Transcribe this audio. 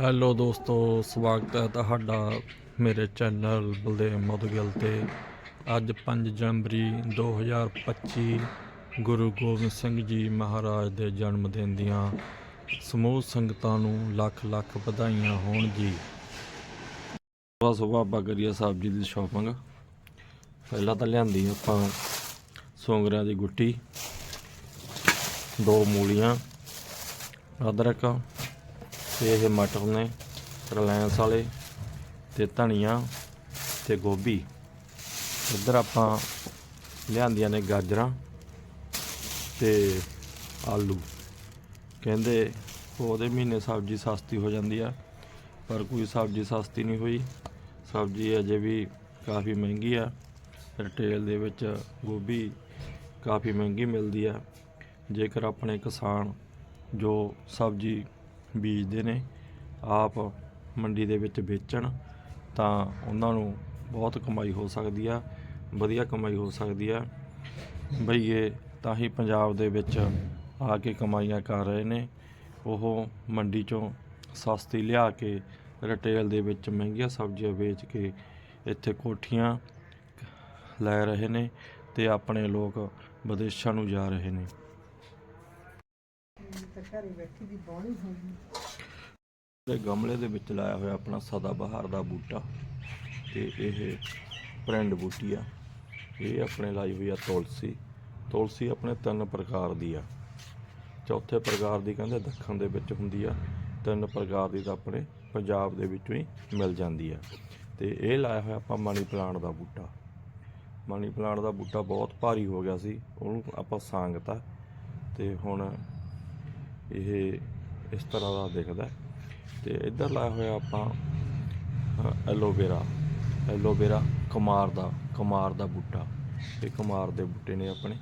Hello ਦੋਸਤੋ, ਸਵਾਗਤ ਹੈ ਤੁਹਾਡਾ ਮੇਰੇ ਚੈਨਲ ਬਲਦੇਵ ਮਧੂਗਿੱਲ ਤੇ। ਅੱਜ 5 ਜਨਵਰੀ 2025 ਗੁਰੂ ਗੋਬਿੰਦ ਸਿੰਘ ਜੀ ਮਹਾਰਾਜ ਦੇ ਜਨਮ ਦਿਨ ਦੀਆਂ ਸਮੂਹ ਸੰਗਤਾਂ ਨੂੰ ਲੱਖ ਲੱਖ ਵਧਾਈਆਂ ਹੋਣ ਜੀ ਸਵੇਰ ਸਵੇਰ ਆਪਾਂ ਕਰੀਏ ਸਬਜ਼ੀ ਦੀ ਸ਼ਾਪਿੰਗ ਪਹਿਲਾਂ ਤਾਂ ਲਿਆਂਦੀ ਆਪਾਂ ਸੋਂਗਰਿਆਂ ਦੀ ਗੁੱਟੀ, ਦੋ ਮੂਲੀਆਂ, ਅਦਰਕ ਤੇ ਇਹ ਮਟਰ ਨੇ ਰਿਲਾਇੰਸ ਵਾਲੇ ਤੇ ਧਨੀਆ ਤੇ ਗੋਭੀ। ਇੱਧਰ ਆਪਾਂ ਲਿਆਂਦੀਆਂ ਨੇ ਗਾਜਰਾਂ ਤੇ ਆਲੂ। ਕਹਿੰਦੇ ਉਹਦੇ ਮਹੀਨੇ ਸਬਜ਼ੀ ਸਸਤੀ ਹੋ ਜਾਂਦੀ ਆ, ਪਰ ਕੋਈ ਸਬਜ਼ੀ ਸਸਤੀ ਨਹੀਂ ਹੋਈ। ਸਬਜ਼ੀ ਅਜੇ ਵੀ ਕਾਫੀ ਮਹਿੰਗੀ ਆ। ਰਿਟੇਲ ਦੇ ਵਿੱਚ ਗੋਭੀ ਕਾਫੀ ਮਹਿੰਗੀ ਮਿਲਦੀ ਆ। ਜੇਕਰ ਆਪਣੇ ਕਿਸਾਨ ਜੋ ਸਬਜ਼ੀ ਬੀਜਦੇ ਨੇ, ਆਪ ਮੰਡੀ ਦੇ ਵਿੱਚ ਵੇਚਣ, ਤਾਂ ਉਹਨਾਂ ਨੂੰ ਬਹੁਤ ਕਮਾਈ ਹੋ ਸਕਦੀ ਆ, ਵਧੀਆ ਕਮਾਈ ਹੋ ਸਕਦੀ ਆ। ਬਈਏ ਤਾਂ ਹੀ ਪੰਜਾਬ ਦੇ ਵਿੱਚ ਆ ਕੇ ਕਮਾਈਆਂ ਕਰ ਰਹੇ ਨੇ। ਉਹ ਮੰਡੀ ਚੋਂ ਸਸਤੀ ਲਿਆ ਕੇ ਰਿਟੇਲ ਦੇ ਵਿੱਚ ਮਹਿੰਗੀਆਂ ਸਬਜ਼ੀਆਂ ਵੇਚ ਕੇ ਇੱਥੇ ਕੋਠੀਆਂ ਲੈ ਰਹੇ ਨੇ ਤੇ ਆਪਣੇ ਲੋਕ ਵਿਦੇਸ਼ਾਂ ਨੂੰ ਜਾ ਰਹੇ ਨੇ। ਤਾਂ ਘਰੇ ਬੈਠੀ ਦੀ ਬੋਣੀ ਹੋਈ ਤੇ ਗਮਲੇ ਦੇ ਵਿੱਚ ਲਾਇਆ ਹੋਇਆ ਆਪਣਾ ਸਦਾ ਬਹਾਰ ਦਾ ਬੂਟਾ ਤੇ ਇਹ ਪ੍ਰਿੰਡ ਬੂਟੀ ਆ। ਇਹ ਆਪਣੇ ਲਾਈ ਹੋਈ ਆ ਤੁਲਸੀ। ਤੁਲਸੀ ਆਪਣੇ ਤਿੰਨ ਪ੍ਰਕਾਰ ਦੀ ਆ। ਚੌਥੇ ਪ੍ਰਕਾਰ ਦੀ ਕਹਿੰਦੇ ਦੱਖਣ ਦੇ ਵਿੱਚ ਹੁੰਦੀ ਆ। ਤਿੰਨ ਪ੍ਰਕਾਰ ਦੀ ਤਾਂ ਆਪਣੇ ਪੰਜਾਬ ਦੇ ਵਿੱਚੋਂ ਹੀ ਮਿਲ ਜਾਂਦੀ ਆ। ਤੇ ਇਹ ਲਾਇਆ ਹੋਇਆ ਆਪਾਂ ਮਨੀ ਪਲਾਂਟ ਦਾ ਬੂਟਾ। ਮਨੀ ਪਲਾਂਟ ਦਾ ਬੂਟਾ ਬਹੁਤ ਭਾਰੀ ਹੋ ਗਿਆ ਸੀ। ਉਹਨੂੰ ਆਪਾਂ ਸਾਂਗਤਾ ਤੇ ਹੁਣ ਇਹ, ਇਸ ਤਰ੍ਹਾਂ ਦਾ ਦਿਖਦਾ ਹੈ। ਤੇ ਇੱਧਰ ਲਾਇਆ ਹੋਇਆ ਆਪਾਂ ਐਲੋਵੇਰਾ ਐਲੋਵੇਰਾ ਕੁਮਾਰ ਦਾ ਕੁਮਾਰ ਦਾ ਬੂਟਾ ਇਹ ਕੁਮਾਰ ਦੇ ਬੂਟੇ ਨੇ ਆਪਣੇ